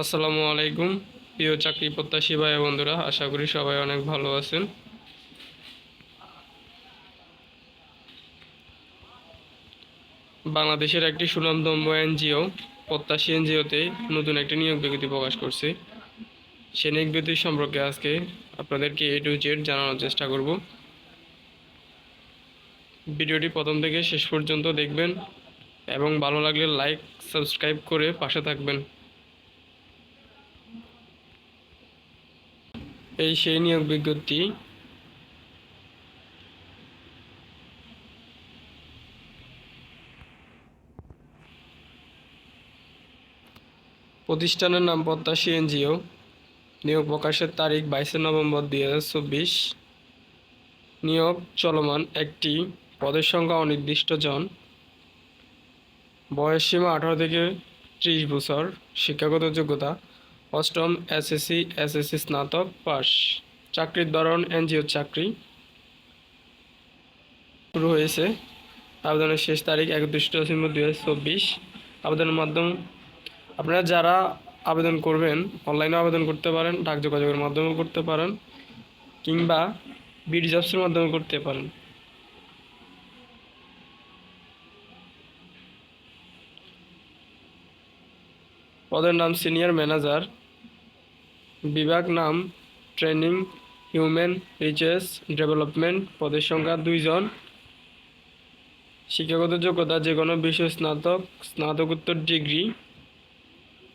আসসালামু আলাইকুম। প্রিয় চাকরি প্রত্যাশী ভাই বন্ধুরা, আশা করি সবাই অনেক ভালো আছেন। বাংলাদেশের একটি সুনামধন্য এনজিও, প্রত্যাশী এনজিওতে নতুন একটি নিয়োগ বিজ্ঞপ্তি প্রকাশ করছে। সে নিয়োগ বিজ্ঞপ্তি সম্পর্কে আজকে আপনাদেরকে এ টু জেড জানানোর চেষ্টা করব। ভিডিওটি প্রথম থেকে শেষ পর্যন্ত দেখবেন এবং ভালো লাগলে লাইক সাবস্ক্রাইব করে পাশে থাকবেন। এই সেই নিয়োগ বিজ্ঞপ্তি। প্রতিষ্ঠানের নাম প্রত্যাশী এনজিও। নিয়োগ প্রকাশের তারিখ বাইশে নভেম্বর দুই হাজার চব্বিশ। নিয়োগ চলমান একটি পদের সংখ্যা অনির্দিষ্ট জন। বয়সসীমা আঠারো থেকে ত্রিশ বছর। শিক্ষাগত যোগ্যতা অষ্টম এসএসসি এসএসসি স্নাতক পাস চাকরির ধরন এনজিও চাকরি। শুরু হয়েছে আবেদনের শেষ তারিখ একত্রিশে ডিসেম্বর দুই হাজার চব্বিশ। আবেদনের মাধ্যম, আপনারা যারা আবেদন করবেন, অনলাইনে আবেদন করতে পারেন, ডাক যোগাযোগের মাধ্যমেও করতে পারেন, কিংবা বিড জবসের মাধ্যমে করতে পারেন। পদের নাম সিনিয়র ম্যানেজার। বিভাগ নাম ট্রেনিং, হিউম্যান রিচেস ডেভেলপমেন্ট পদের সংখ্যা দুইজন। শিক্ষাগত যোগ্যতা যে কোনো বিষয় স্নাতক, স্নাতকোত্তর ডিগ্রি।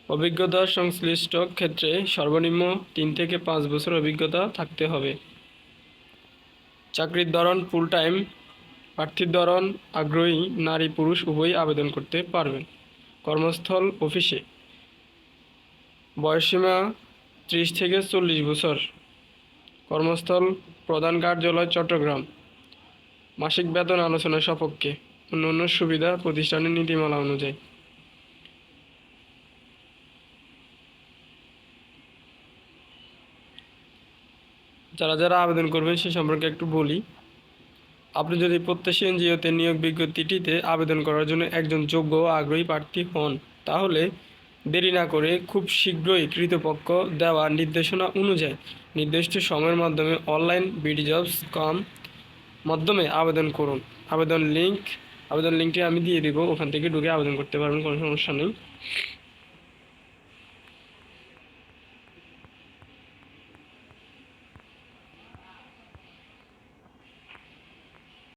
অভিজ্ঞতা সংশ্লিষ্ট ক্ষেত্রে সর্বনিম্ন তিন থেকে পাঁচ বছর অভিজ্ঞতা থাকতে হবে। চাকরির ধরন ফুল টাইম প্রার্থীর ধরন আগ্রহী নারী পুরুষ উভয়ই আবেদন করতে পারবেন। কর্মস্থল অফিসে বয়সসীমা ত্রিশ থেকে চল্লিশ বছর। কর্মস্থল প্রধান কার্যালয় চট্টগ্রাম। মাসিক বেতন আলোচনা সপক্ষে অন্যান্য সুবিধা প্রতিষ্ঠানের নীতিমালা অনুযায়ী। যারা যারা আবেদন করবেন সে সম্পর্কে একটু বলি। আপনি যদি প্রত্যাশী এনজিওতে নিয়োগ বিজ্ঞপ্তিটিতে আবেদন করার জন্য একজন যোগ্য ও আগ্রহী প্রার্থী হন, তাহলে দেরি না করে খুব শীঘ্রই কৃতপক্ষ দেওয়া নির্দেশনা অনুযায়ী নির্দিষ্ট সময়ের মাধ্যমে অনলাইন বিডি জবস কম মাধ্যমে আবেদন করুন। আবেদন লিঙ্ক আবেদন লিঙ্কটি আমি দিয়ে দিব। ওখান থেকে ঢুকে আবেদন করতে পারবেন, কোনো সমস্যা নেই।